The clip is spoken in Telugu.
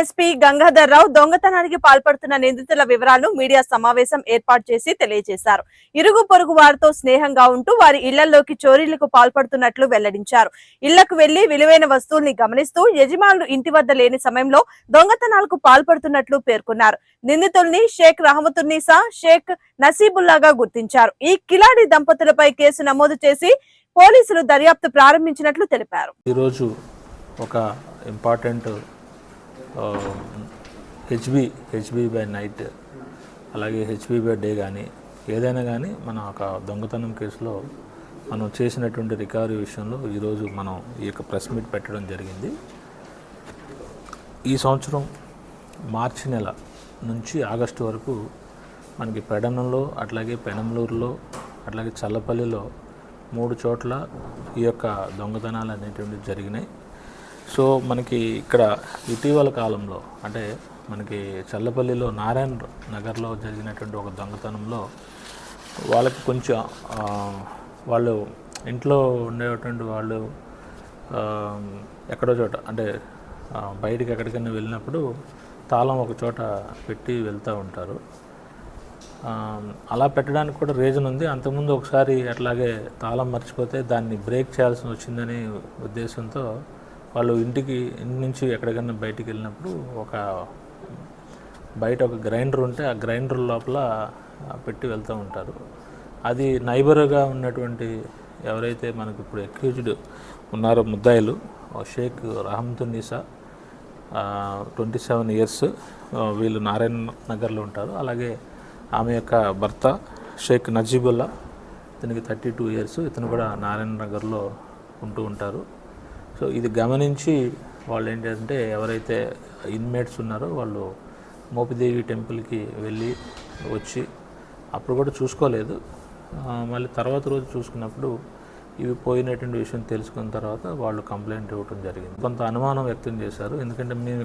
ఎస్పీ గంగాధర్ రావు దొంగతనానికి పాల్పడుతున్న నిందితుల వివరాలను మీడియా సమావేశం ఏర్పాటు చేసి తెలియజేశారు. ఇరుగు పొరుగు వారితో స్నేహంగా ఉంటూ వారి ఇళ్ళలోకి చోరీలకు పాల్పడుతున్నట్లు వెల్లడించారు. ఇళ్ళకు వెళ్ళి విలువైన వస్తువుల్ని గమనిస్తూ యజమానులు ఇంటి వద్ద లేని సమయంలో దొంగతనాలకు పాల్పడుతున్నట్లు పేర్కొన్నారు. నిందితుల్ని షేక్ రహమతున్నీసా షేక్ నసీబుల్లాగా గుర్తించారు. ఈ కిలాడి దంపతులపై కేసు నమోదు చేసి పోలీసులు దర్యాప్తు ప్రారంభించినట్లు తెలిపారు. ఈరోజు ఒక important HB HB by night అలాగే హెచ్బి బై డే కానీ ఏదైనా కానీ మన ఒక దొంగతనం కేసులో మనం చేసినటువంటి రికవరీ విషయంలో ఈరోజు మనం ఈ యొక్క ప్రెస్ మీట్ పెట్టడం జరిగింది. ఈ సంవత్సరం మార్చి నెల నుంచి ఆగస్టు వరకు మనకి పెడనంలో అట్లాగే పెనంలూరులో అట్లాగే చల్లపల్లిలో మూడు చోట్ల ఈ యొక్క దొంగతనాలు అనేటువంటివి జరిగినాయి. సో మనకి ఇక్కడ ఇటీవల కాలంలో అంటే మనకి చల్లపల్లిలో నారాయణ నగర్లో జరిగినటువంటి ఒక దొంగతనంలో వాళ్ళకి కొంచెం వాళ్ళు ఇంట్లో ఉండేటువంటి వాళ్ళు ఎక్కడో చోట అంటే బయటికి ఎక్కడికైనా వెళ్ళినప్పుడు తాళం ఒక చోట పెట్టి వెళ్తూ ఉంటారు. అలా పెట్టడానికి కూడా రీజన్ ఉంది. అంతకుముందు ఒకసారి అట్లాగే తాళం మర్చిపోతే దాన్ని బ్రేక్ చేయాల్సి వచ్చిందనే ఉద్దేశంతో వాళ్ళు ఇంటికి ఇంటి నుంచి ఎక్కడికైనా బయటికి వెళ్ళినప్పుడు ఒక బయట ఒక గ్రైండర్ ఉంటే ఆ గ్రైండర్ లోపల పెట్టి వెళ్తూ ఉంటారు. అది నైబర్గా ఉన్నటువంటి ఎవరైతే మనకి ఇప్పుడు అక్యూజ్డ్ ఉన్నారో ముద్దాయిలు Shaik Rahmatunnisa twenty seven years వీళ్ళు నారాయణ నగర్లో ఉంటారు. అలాగే ఆమె యొక్క భర్త షేక్ నజీబుల్లా ఇతనికి థర్టీ టూ ఇయర్స్ ఇతను కూడా నారాయణ నగర్లో ఉంటూ ఉంటారు. సో ఇది గమనించి వాళ్ళు ఏంటంటే ఎవరైతే ఇన్మేట్స్ ఉన్నారో వాళ్ళు మోపిదేవి టెంపుల్కి వెళ్ళి వచ్చి అప్పుడు కూడా చూసుకోలేదు. మళ్ళీ తర్వాత రోజు చూసుకున్నప్పుడు ఇవి పోయినటువంటి విషయం తెలుసుకున్న తర్వాత వాళ్ళు కంప్లైంట్ ఇవ్వడం జరిగింది. కొంత అనుమానం వ్యక్తం చేశారు. ఎందుకంటే మేము ఇక్కడ